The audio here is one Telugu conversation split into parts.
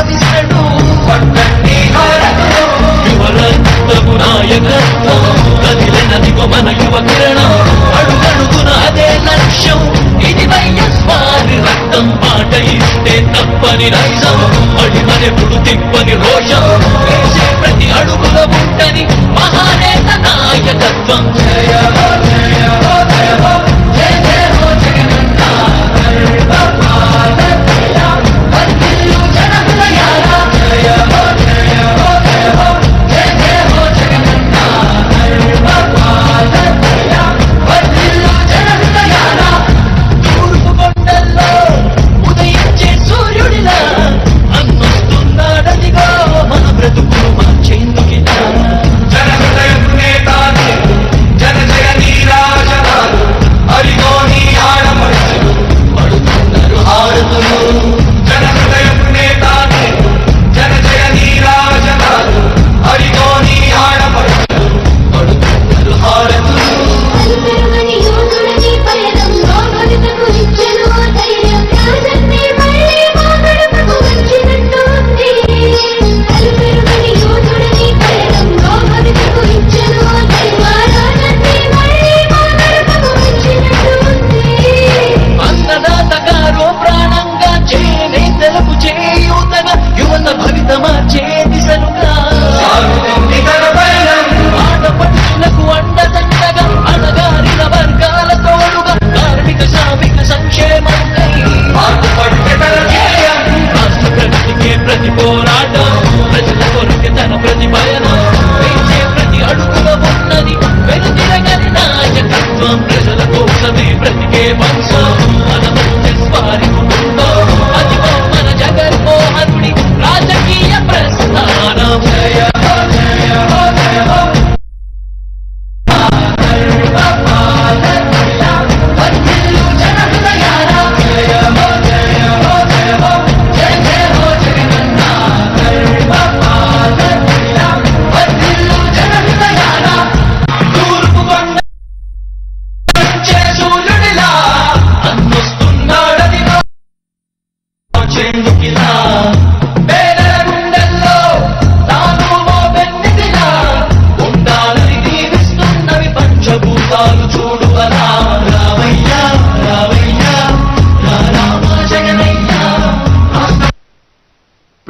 భావిస్తడు యువరక్తము నాయకత్వం కదిలినదిగో మన యువ కిరణం. అడుగడుగున అదే లక్ష్యం. ఇది వైఎస్వారి రక్తం. పాట ఇస్తే తప్పని నైజం అడిమనెప్పుడు తిప్పని రోషం. వేసే ప్రతి అడుగుల ఉంటని మహానేత నాయకత్వం. జయ జయ జయ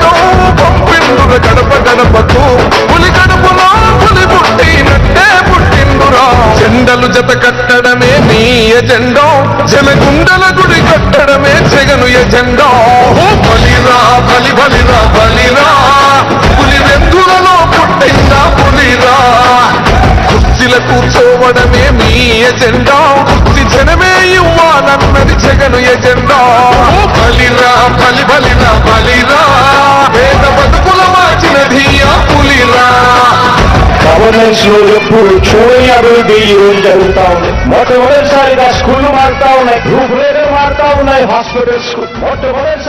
పథకం పంపిండుర గడప గడపకు పులి గడపలో పులి పుట్టినట్టే పుట్టిండురా జెండలు జత కట్టడమే మీ ఎజెండా. జనగుండల గుడి కట్టడమే జగను ఎజెండో. ఓ బలిరా బలి బలిరా బలిరా. పులి వెందులలో పుట్టిందా పులిరా. కుర్చీల కూర్చోవడమే మీ ఎజెండా. గవర్నెన్స్లో ఎప్పుడు చూడని అభివృద్ధి ఈ రోజు జరుగుతా ఉంది మొట్టమొదటిసారిగా స్కూళ్ళు మారుతా ఉన్నాయి రూపురేఖలు మారుతా ఉన్నాయి హాస్పిటల్స్ మొట్టమొదటిసారిగా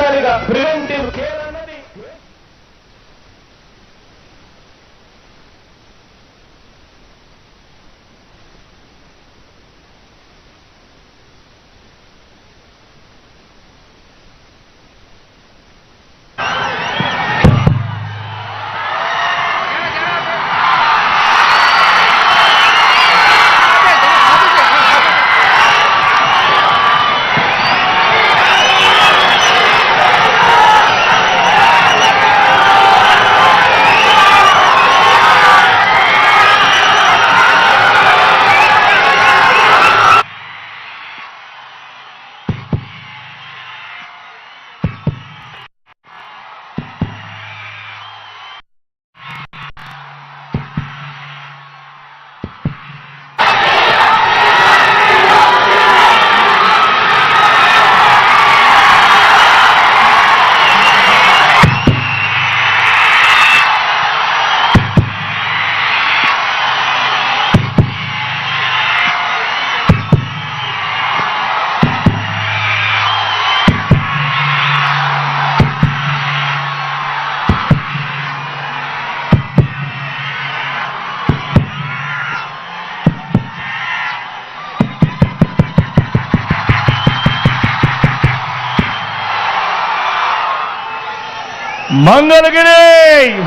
మంగళగిరి!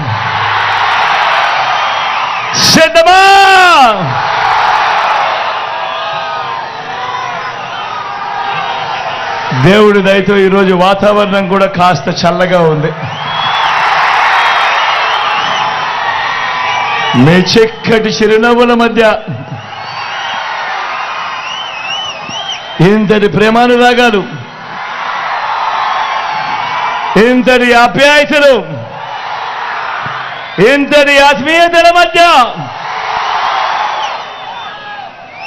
సిద్ధమా! దేవుడి దయతో ఈరోజు వాతావరణం కూడా కాస్త చల్లగా ఉంది. మీ చిక్కటి చిరునవ్వుల మధ్య ఇంతటి ప్రేమానురాగాలు ఇంతటి ఆప్యాయతలు ఇంతటి ఆత్మీయతల మధ్య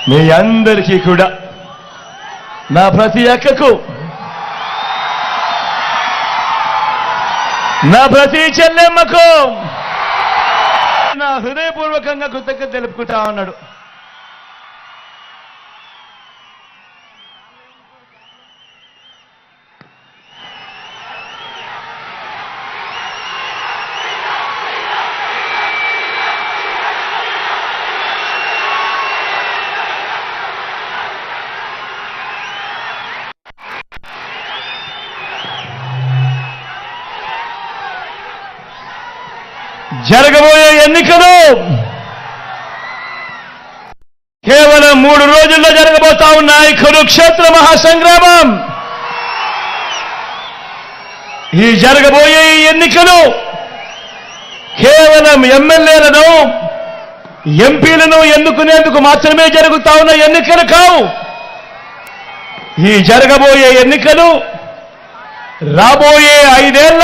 మీ అందరికీ కూడా నా ప్రతి అక్కకు నా ప్రతి చెల్లెమ్మకు నా హృదయపూర్వకంగా కృతజ్ఞత తెలుపుకుంటా ఉన్నాడు. జరగబోయే ఎన్నికలు కేవలం మూడు రోజుల్లో జరగబోతా ఉన్నాయి కురుక్షేత్ర మహాసంగ్రామం. ఈ జరగబోయే ఈ ఎన్నికలు కేవలం ఎమ్మెల్యేలను ఎంపీలను ఎన్నుకునేందుకు మాత్రమే జరుగుతా ఉన్న ఎన్నికలు కావు. ఈ జరగబోయే ఎన్నికలు రాబోయే ఐదేళ్ళ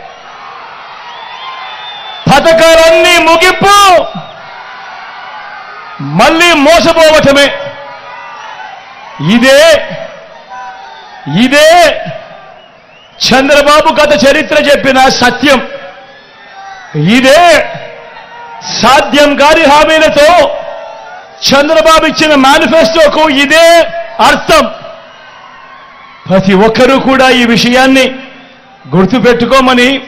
పథకాలన్నీ ముగింపు. మళ్ళీ మోసపోవటమే. ఇదే ఇదే చంద్రబాబు గత చరిత్ర చెప్పిన సత్యం. ఇదే సాధ్యం కాని హామీలతో చంద్రబాబు ఇచ్చిన మేనిఫెస్టోకు ఇదే అర్థం. ప్రతి ఒక్కరూ కూడా ఈ విషయాన్ని గుర్తుపెట్టుకోమని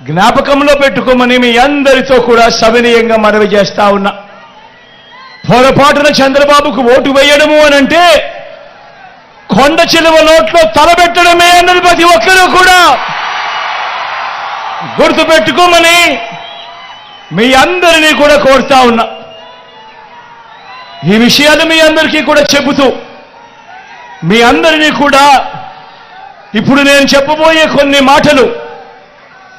జ్ఞాపకంలో పెట్టుకోమని మీ అందరితో కూడా సవినీయంగా మనవి చేస్తా ఉన్నా. పొరపాటున చంద్రబాబుకు ఓటు వేయడము అనంటే కొండ చిలువ నోట్లో తలబెట్టడమే అన్నది ప్రతి ఒక్కరూ కూడా. గుర్తుపెట్టుకోమని మీ అందరినీ కూడా కోరుతా ఉన్నా. ఈ విషయాలు మీ అందరికీ కూడా చెబుతూ మీ అందరినీ కూడా ఇప్పుడు నేను చెప్పబోయే కొన్ని మాటలు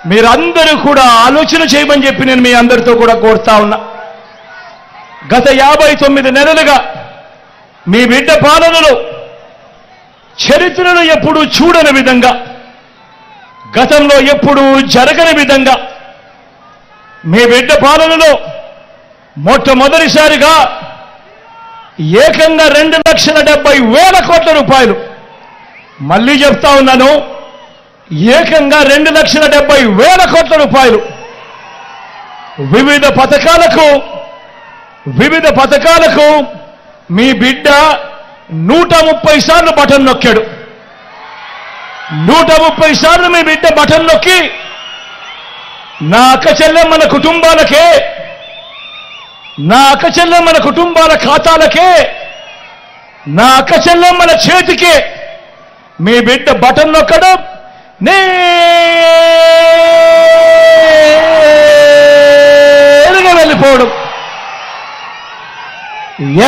మీరందరూ కూడా ఆలోచన చేయమని చెప్పి నేను మీ అందరితో కూడా కోరుతా ఉన్నా. గత యాభై తొమ్మిది నెలలుగా మీ బిడ్డ పాలనలో చరిత్రను ఎప్పుడూ చూడని విధంగా గతంలో ఎప్పుడూ జరగని విధంగా మీ బిడ్డ పాలనలో మొట్టమొదటిసారిగా ఏకంగా రెండు లక్షల డెబ్బై వేల కోట్ల రూపాయలు. మళ్ళీ చెప్తా ఉన్నాను ఏకంగా రెండు లక్షల డెబ్బై వేల కోట్ల రూపాయలు. వివిధ పథకాలకు వివిధ పథకాలకు మీ బిడ్డ నూట ముప్పై సార్లు బటన్ నొక్కాడు. నూట ముప్పై సార్లు మీ బిడ్డ బటన్ నొక్కి నా అక్క చెల్లెమ్మల కుటుంబాలకే నా అక్క చెల్లెమ్మల కుటుంబాల ఖాతాలకే నా అక్క చెల్లెమ్మల చేతికే మీ బిడ్డ బటన్ నొక్కడం. నేరుగా వెళ్ళిపోవడం.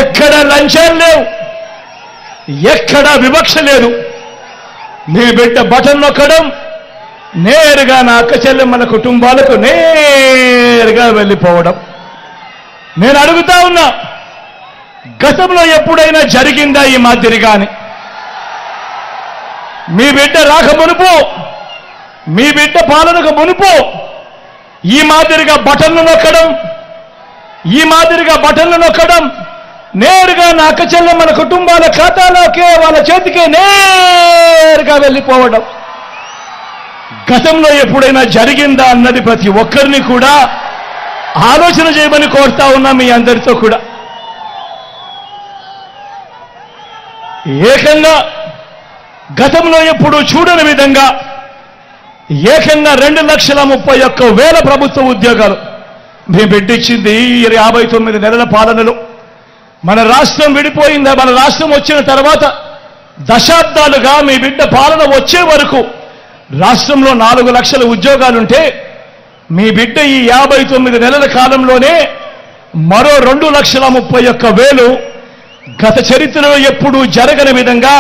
ఎక్కడ లంచాలు లేవు ఎక్కడ వివక్ష లేదు. మీ బిడ్డ బటన్ నొక్కడం నేరుగా నా అక్క చెల్లెమ్మల కుటుంబాలకు నేరుగా వెళ్ళిపోవడం. నేను అడుగుతా ఉన్నా గతంలో ఎప్పుడైనా జరిగిందా ఈ మాదిరిగాని? మీ బిడ్డ రాక మునుపు మీ బిడ్డ పాలనకు మునుపు ఈ మాదిరిగా బటన్లు నొక్కడం ఈ మాదిరిగా బటన్లు నొక్కడం నేరుగా నా అక్క మన కుటుంబాల ఖాతాలోకే వాళ్ళ చేతికే నేరుగా వెళ్ళిపోవడం. గతంలో ఎప్పుడైనా జరిగిందా అన్నది ప్రతి ఒక్కరిని కూడా ఆలోచన చేయమని కోరుతా ఉన్నా మీ అందరితో కూడా. ఏకంగా గతంలో ఎప్పుడు చూడని విధంగా ఏకంగా రెండు లక్షల ముప్పై ఒక్క వేల ప్రభుత్వ ఉద్యోగాలు. మేము బిడ్డిచ్చింది ఈ యాభై తొమ్మిది నెలల పాలనలో. మన రాష్ట్రం విడిపోయిందా? మన రాష్ట్రం వచ్చిన తర్వాత దశాబ్దాలుగా మీ బిడ్డ పాలన వచ్చే వరకు రాష్ట్రంలో నాలుగు లక్షల ఉద్యోగాలుంటే మీ బిడ్డ ఈ యాభై తొమ్మిది నెలల కాలంలోనే మరో రెండు లక్షల ముప్పై ఒక్క వేలు గత చరిత్రలో ఎప్పుడూ జరగని విధంగా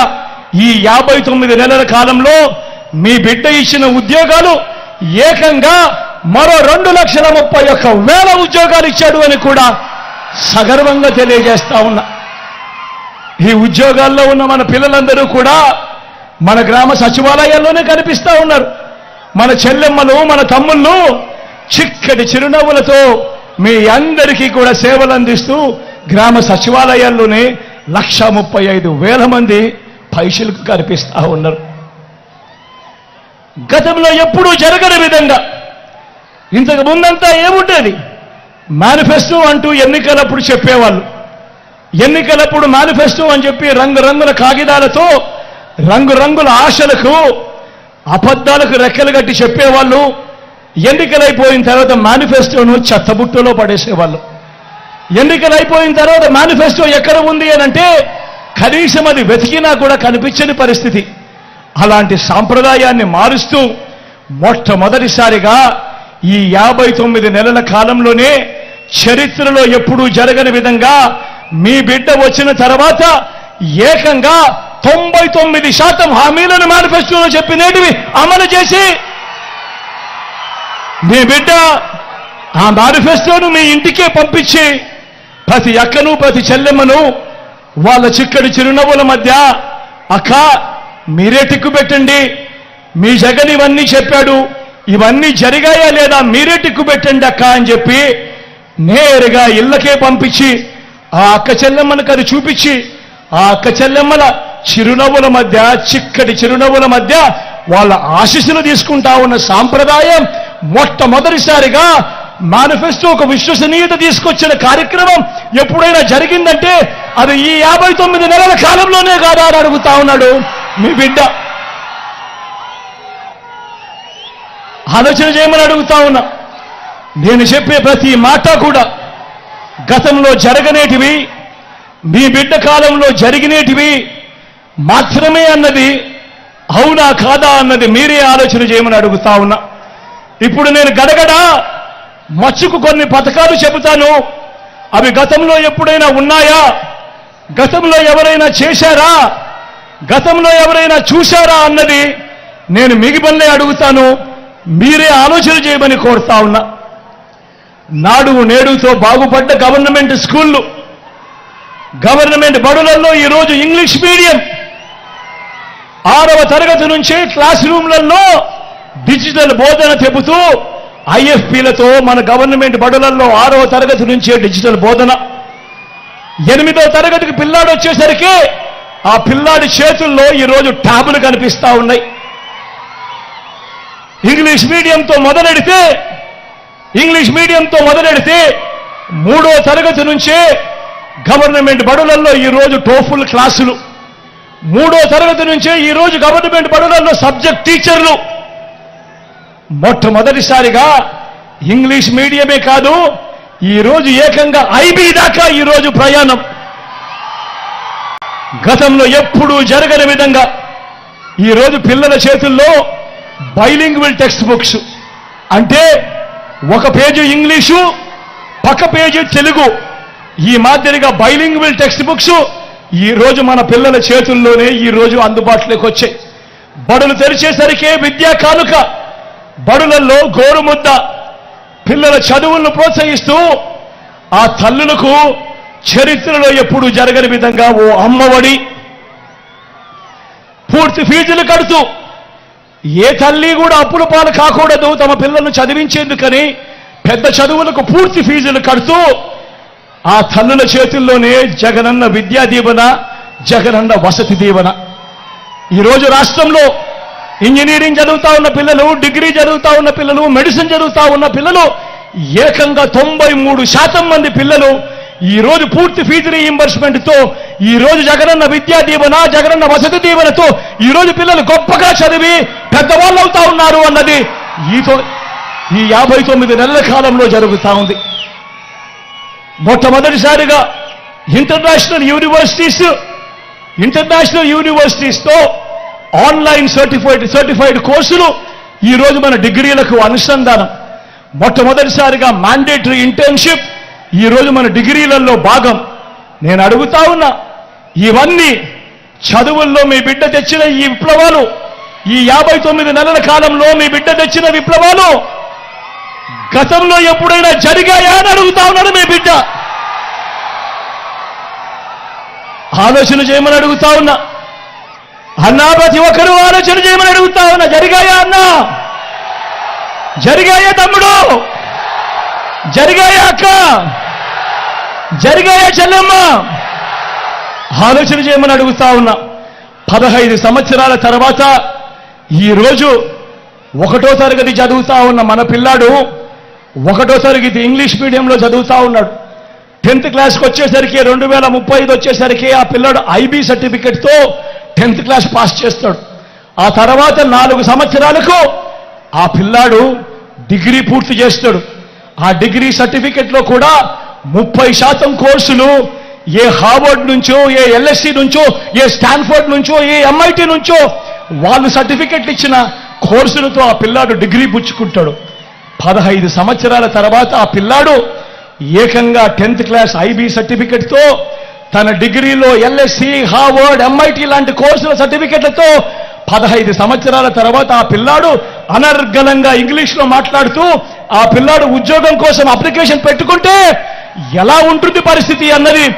ఈ యాభై తొమ్మిది నెలల కాలంలో మీ బిడ్డ ఇచ్చిన ఉద్యోగాలు ఏకంగా మరో రెండు లక్షల ముప్పై ఒక్క వేల ఉద్యోగాలు ఇచ్చాడు అని కూడా సగర్వంగా తెలియజేస్తా ఉన్నా. ఈ ఉద్యోగాల్లో ఉన్న మన పిల్లలందరూ కూడా మన గ్రామ సచివాలయాల్లోనే కనిపిస్తూ ఉన్నారు. మన చెల్లెమ్మలు మన తమ్ముళ్ళు చిక్కటి చిరునవ్వులతో మీ అందరికీ కూడా సేవలు అందిస్తూ గ్రామ సచివాలయాల్లోనే లక్ష ముప్పై ఐదు వేల మంది పైసలకు కనిపిస్తూ ఉన్నారు. గతంలో ఎప్పుడూ జరగని విధంగా. ఇంతకు ముందంతా ఏముండేది? మేనిఫెస్టో అంటూ ఎన్నికలప్పుడు చెప్పేవాళ్ళు. ఎన్నికలప్పుడు మేనిఫెస్టో అని చెప్పి రంగురంగుల కాగితాలతో రంగురంగుల ఆశలకు అబద్ధాలకు రెక్కలు కట్టి చెప్పేవాళ్ళు. ఎన్నికలైపోయిన తర్వాత మేనిఫెస్టోను చెత్తబుట్టలో పడేసేవాళ్ళు. ఎన్నికలైపోయిన తర్వాత మేనిఫెస్టో ఎక్కడ ఉంది అని అంటే కనీసం అది వెతికినా కూడా కనిపించని పరిస్థితి. అలాంటి సాంప్రదాయాన్ని మారుస్తూ మొట్టమొదటిసారిగా ఈ యాభై తొమ్మిది నెలల కాలంలోనే చరిత్రలో ఎప్పుడూ జరగని విధంగా మీ బిడ్డ వచ్చిన తర్వాత ఏకంగా తొంభై తొమ్మిది శాతం హామీలను మేనిఫెస్టోలో చెప్పినేటివి అమలు చేసి మీ బిడ్డ ఆ మేనిఫెస్టోను మీ ఇంటికే పంపించి ప్రతి అక్కను ప్రతి చెల్లెమ్మను వాళ్ళ చిక్కడి చిరునవ్వుల మధ్య అక్క మీరే టిక్కు పెట్టండి. మీ జగన్ ఇవన్నీ చెప్పాడు. ఇవన్నీ జరిగాయా లేదా మీరే టిక్కు పెట్టండి అక్క అని చెప్పి నేరుగా ఇళ్ళకే పంపించి ఆ అక్క చెల్లెమ్మలకు అది చూపించి ఆ అక్క చెల్లెమ్మల చిరునవ్వుల మధ్య చిక్కటి చిరునవ్వుల మధ్య వాళ్ళ ఆశీస్సులు తీసుకుంటా ఉన్న సాంప్రదాయం మొట్టమొదటిసారిగా మేనిఫెస్టో ఒక విశ్వసనీయత తీసుకొచ్చిన కార్యక్రమం ఎప్పుడైనా జరిగిందంటే అది ఈ యాభై తొమ్మిది నెలల కాలంలోనే కాదా అని అడుగుతా ఉన్నాడు. మీ బిడ్డ. ఆలోచన చేయమని అడుగుతా ఉన్నా. నేను చెప్పే ప్రతి మాట కూడా గతంలో జరగనేటివి మీ బిడ్డ కాలంలో జరిగినేటివి మాత్రమే అన్నది అవునా కాదా అన్నది మీరే ఆలోచన చేయమని అడుగుతా ఉన్నా. ఇప్పుడు నేను గడగడ మచ్చుకు కొన్ని పథకాలు చెబుతాను. అవి గతంలో ఎప్పుడైనా ఉన్నాయా? గతంలో ఎవరైనా చేశారా? గతంలో ఎవరైనా చూశారా అన్నది నేను మిగిబల్లే అడుగుతాను. మీరే ఆలోచన చేయమని కోరుతా ఉన్నా. నాడు నేడుతో బాగుపడ్డ గవర్నమెంట్ స్కూళ్ళు గవర్నమెంట్ బడులలో ఈరోజు ఇంగ్లీష్ మీడియం ఆరవ తరగతి నుంచే క్లాస్ రూమ్లలో డిజిటల్ బోధన చెబుతూ ఐఎఫ్పీలతో మన గవర్నమెంట్ బడులలో ఆరవ తరగతి నుంచే డిజిటల్ బోధన. ఎనిమిదవ తరగతికి పిల్లాడు వచ్చేసరికి ఆ పిల్లాడి చేతుల్లో ఈరోజు ట్యాబులు కనిపిస్తా ఉన్నాయి. ఇంగ్లీష్ మీడియంతో మొదలెడితే ఇంగ్లీష్ మీడియంతో మొదలెడితే మూడో తరగతి నుంచే గవర్నమెంట్ బడులలో ఈరోజు టోఫుల్ క్లాసులు. మూడో తరగతి నుంచే ఈరోజు గవర్నమెంట్ బడులలో సబ్జెక్ట్ టీచర్లు. మొట్టమొదటిసారిగా ఇంగ్లీష్ మీడియమే కాదు ఈరోజు ఏకంగా ఐబీ దాకా ఈరోజు ప్రయాణం. గతంలో ఎప్పుడూ జరగని విధంగా ఈరోజు పిల్లల చేతుల్లో బైలింగ్విల్ టెక్స్ట్ బుక్స్ అంటే ఒక పేజీ ఇంగ్లీషు పక్క పేజీ తెలుగు. ఈ మాదిరిగా బైలింగ్విల్ టెక్స్ట్ బుక్స్ ఈరోజు మన పిల్లల చేతుల్లోనే ఈ రోజు అందుబాటులోకి వచ్చాయి. బడులు తెరిచేసరికే విద్యా కానుక బడులలో గోరుముద్ద. పిల్లల చదువులను ప్రోత్సహిస్తూ ఆ తల్లులకు చరిత్రలో ఎప్పుడు జరగని విధంగా ఓ అమ్మఒడి పూర్తి ఫీజులు కడుతూ ఏ తల్లి కూడా అప్పుల పాలు కాకూడదు తమ పిల్లలను చదివించేందుకని పెద్ద చదువులకు పూర్తి ఫీజులు కడుతూ ఆ తల్లుల చేతుల్లోనే జగనన్న విద్యా దీవెన జగనన్న వసతి దీవెన. ఈరోజు రాష్ట్రంలో ఇంజనీరింగ్ చదువుతా ఉన్న పిల్లలు డిగ్రీ చదువుతా ఉన్న పిల్లలు మెడిసిన్ చదువుతా ఉన్న పిల్లలు ఏకంగా తొంభై మూడు శాతం మంది పిల్లలు ఈ రోజు పూర్తి ఫీజు రీఇంబర్స్మెంట్తో ఈ రోజు జగనన్న విద్యా దీవెన జగనన్న వసతి దీవెనతో ఈ రోజు పిల్లలు గొప్పగా చదివి పెద్దవాళ్ళు అవుతా ఉన్నారు అన్నది ఈతో ఈ యాభై తొమ్మిది నెలల కాలంలో జరుగుతా ఉంది. మొట్టమొదటిసారిగా ఇంటర్నేషనల్ యూనివర్సిటీస్ ఇంటర్నేషనల్ యూనివర్సిటీస్తో ఆన్లైన్ సర్టిఫైడ్ సర్టిఫైడ్ కోర్సులు ఈ రోజు మన డిగ్రీలకు అనుసంధానం. మొట్టమొదటిసారిగా మ్యాండేటరీ ఇంటర్న్షిప్ ఈ రోజు మన డిగ్రీలలో భాగం. నేను అడుగుతా ఉన్నా ఇవన్నీ చదువుల్లో మీ బిడ్డ తెచ్చిన ఈ విప్లవాలు ఈ యాభై తొమ్మిది నెలల కాలంలో మీ బిడ్డ తెచ్చిన విప్లవాలు గతంలో ఎప్పుడైనా జరిగాయా అని అడుగుతా ఉన్నాడు మీ బిడ్డ. ఆలోచన చేయమని అడుగుతా ఉన్నా. అన్నా ప్రతి ఒక్కరూ ఆలోచన చేయమని అడుగుతా ఉన్నా. జరిగాయా అన్నా? జరిగాయా తమ్ముడు? జరిగాయా అక్క? జరిగాయా చెల్లెమ్మ? ఆలోచన చేయమని అడుగుతా ఉన్నా. పదహైదు సంవత్సరాల తర్వాత ఈ రోజు ఒకటో తరగతి చదువుతా ఉన్న మన పిల్లాడు ఒకటో తరగతి ఇంగ్లీష్ మీడియంలో చదువుతా ఉన్నాడు. టెన్త్ క్లాస్కి వచ్చేసరికి రెండు వేల ముప్పై ఐదు వచ్చేసరికి ఆ పిల్లాడు ఐబీ సర్టిఫికెట్తో టెన్త్ క్లాస్ పాస్ చేస్తాడు ఆ తర్వాత నాలుగు సంవత్సరాలకు ఆ పిల్లాడు డిగ్రీ పూర్తి చేస్తాడు ఆ డిగ్రీ సర్టిఫికెట్లో కూడా ముప్పై శాతం కోర్సులు ఏ హార్వర్డ్ నుంచో ఏ ఎల్ఎస్సి నుంచో ఏ స్టాన్ఫోర్డ్ నుంచో ఏ ఎంఐటి నుంచో వాళ్ళు సర్టిఫికెట్లు ఇచ్చిన కోర్సులతో ఆ పిల్లాడు డిగ్రీ పుచ్చుకుంటాడు. పదహైదు సంవత్సరాల తర్వాత ఆ పిల్లాడు ఏకంగా టెన్త్ క్లాస్ ఐబీ సర్టిఫికెట్తో తన డిగ్రీలో ఎల్ఎస్సి హార్వర్డ్ ఎంఐటి లాంటి కోర్సుల సర్టిఫికెట్లతో పదహైదు సంవత్సరాల తర్వాత ఆ పిల్లాడు అనర్గళంగా ఇంగ్లీష్లో మాట్లాడుతూ ఆ పిల్లాడు ఉద్యోగం కోసం అప్లికేషన్ పెట్టుకుంటే ఎలా ఉంటుంది పరిస్థితి అన్నది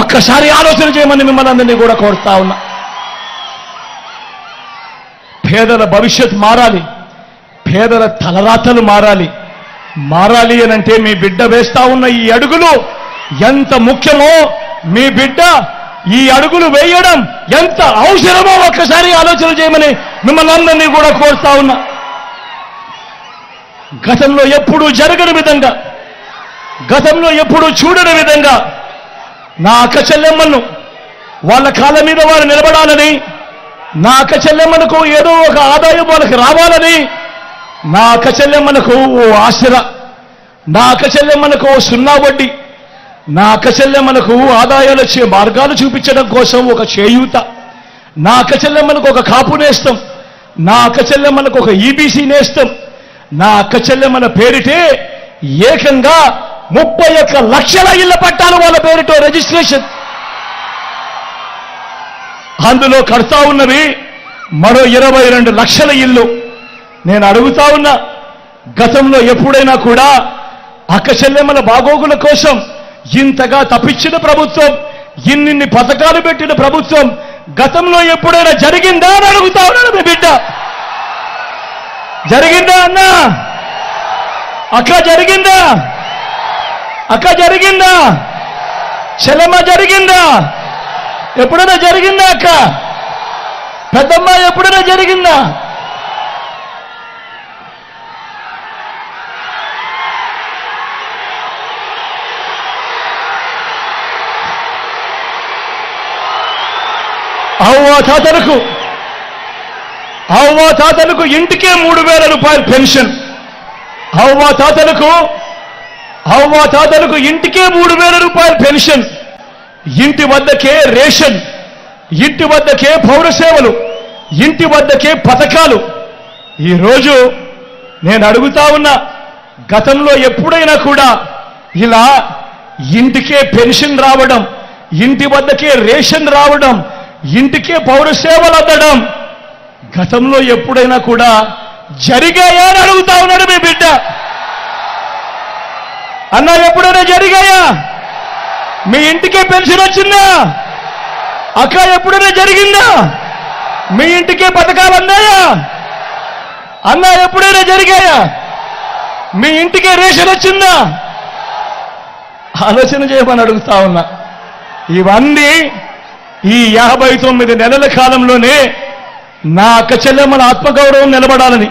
ఒక్కసారి ఆలోచన చేయమని మిమ్మల్ని అందరినీ కూడా కోరుతా ఉన్నా. పేదల భవిష్యత్ మారాలి. పేదల తలరాతలు మారాలి. మారాలి అని అంటే మీ బిడ్డ వేస్తా ఉన్న ఈ అడుగులు ఎంత ముఖ్యమో మీ బిడ్డ ఈ అడుగులు వేయడం ఎంత అవసరమో ఒక్కసారి ఆలోచన చేయమని మిమ్మల్ని అందరినీ కూడా కోరుతా ఉన్నా. గతంలో ఎప్పుడూ జరగని విధంగా గతంలో ఎప్పుడూ చూడని విధంగా నా అక్క చెల్లెమ్మలను వాళ్ళ కాళ్ళ మీద వారు నిలబడాలని నా అక్క చెల్లెమ్మలకు ఏదో ఒక ఆదాయం వాళ్ళకి రావాలని నా అక్క చెల్లెమ్మలకు ఓ ఆశర నా అక్క చెల్లెమ్మలకు ఓ సున్నా వడ్డీ నా అక్క చెల్లెమ్మలకు ఆదాయాలు వచ్చే మార్గాలు చూపించడం కోసం ఒక చేయూత నా అక్క చెల్లెమ్మలకు ఒక కాపు నేస్తం నా అక్క చెల్లెమ్మలకు ఒక ఈబీసీ నేస్తం నా అక్క చెల్లెమ్మల పేరిటే ఏకంగా ముప్పై ఒక్క లక్షల ఇళ్ళ పట్టాలు వాళ్ళ పేరిటో రిజిస్ట్రేషన్. అందులో కడతా ఉన్నవి మరో ఇరవై రెండు లక్షల ఇల్లు. నేను అడుగుతా ఉన్నా గతంలో ఎప్పుడైనా కూడా అక్క చెల్లెమ్మల బాగోగుల కోసం ఇంతగా తప్పించిన ప్రభుత్వం ఇన్నిన్ని పథకాలు పెట్టిన ప్రభుత్వం గతంలో ఎప్పుడైనా జరిగిందా అని అడుగుతా ఉన్నాడు మీ బిడ్డ. జరిగిందా అన్నా? అక్క జరిగిందా? అక్క జరిగిందా? చెలమ్మ జరిగిందా? ఎప్పుడైనా జరిగిందా అక్క? పెద్దమ్మ ఎప్పుడైనా జరిగిందా? అవ్వ తాతలకు అవ్వ తాతలకు ఇంటికే మూడు వేల రూపాయలు పెన్షన్. అవ్వ తాతలకు అవ్వ తాతలకు ఇంటికే మూడు వేల రూపాయలు పెన్షన్. ఇంటి వద్దకే రేషన్ ఇంటి వద్దకే పౌర సేవలు ఇంటి వద్దకే పథకాలు. ఈరోజు నేను అడుగుతా ఉన్నా గతంలో ఎప్పుడైనా కూడా ఇలా ఇంటికే పెన్షన్ రావడం ఇంటి వద్దకే రేషన్ రావడం ఇంటికే పౌర సేవలు అందడం గతంలో ఎప్పుడైనా కూడా జరిగాయా అని అడుగుతా ఉన్నాడు మీ బిడ్డ. అన్నా ఎప్పుడైనా జరిగాయా? మీ ఇంటికే పెన్షన్ వచ్చిందా? అక్క ఎప్పుడైనా జరిగిందా? మీ ఇంటికే పథకాలు అందాయా? అన్నా ఎప్పుడైనా జరిగాయా? మీ ఇంటికే రేషన్ వచ్చిందా? ఆలోచన చేయమని అడుగుతా ఉన్నా. ఇవన్నీ ఈ యాభై తొమ్మిది నెలల కాలంలోనే నా అక్క చెల్లెమ్మల ఆత్మగౌరవం నిలబడాలని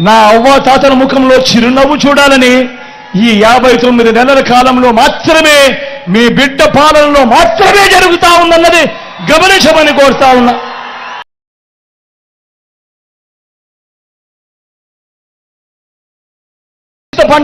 నా అవ్వ తాతల ముఖంలో చిరునవ్వు చూడాలని ఈ యాభై తొమ్మిది నెలల కాలంలో మాత్రమే మీ బిడ్డ పాలనలో మాత్రమే జరుగుతా ఉందన్నది గమనించమని కోరుతా ఉన్నా. పంట